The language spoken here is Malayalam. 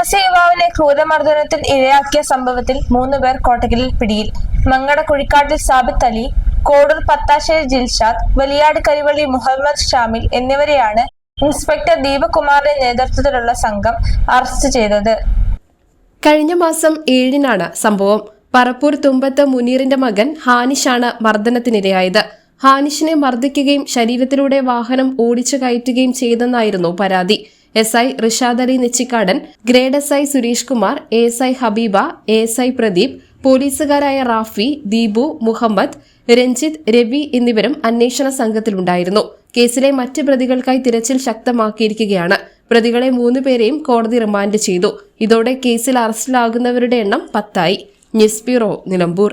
പ്രവാസി യുവാവിനെ ക്രൂരമർദ്ദനത്തിൽ ഇരയാക്കിയ സംഭവത്തിൽ മൂന്ന് പേർ കോട്ടകലിൽ പിടിയിൽ. മങ്ങട കുഴിക്കാട്ടിൽ സാബിത്ത് അലി കോടൂർ പത്താശ്ശേരി ജിൽഷാദ് വലിയാട് കരിവള്ളി മുഹമ്മദ് ഷാമിൽ എന്നിവരെയാണ് ഇൻസ്പെക്ടർ ദീപകുമാറിന്റെ നേതൃത്വത്തിലുള്ള സംഘം അറസ്റ്റ് ചെയ്തത്. കഴിഞ്ഞ മാസം ഏഴിനാണ് സംഭവം. പറപ്പൂർ തുമ്പത്ത് മുനീറിന്റെ മകൻ ഹാനിഷാണ് മർദ്ദനത്തിനിരയായത്. ഹാനിഷിനെ മർദ്ദിക്കുകയും ശരീരത്തിലൂടെ വാഹനം ഓടിച്ചു കയറ്റുകയും ചെയ്തെന്നായിരുന്നു പരാതി. S I Rishad Ali Nechikkadan grade S I Suresh Kumar A S I Habeeba A S I Pradeep പോലീസുകാരായ Rafi Deepu Muhammad Ranjith Ravi എന്നിവരും അന്വേഷണ സംഘത്തിലുണ്ടായിരുന്നു. കേസിലെ മറ്റ് പ്രതികൾക്കായി തിരച്ചിൽ ശക്തമാക്കിയിരിക്കുകയാണ്. പ്രതികളെ മൂന്നുപേരെയും കോടതി റിമാൻഡ് ചെയ്തു. ഇതോടെ കേസിൽ അറസ്റ്റിലാകുന്നവരുടെ എണ്ണം പത്തായി. News bureau Nilambur.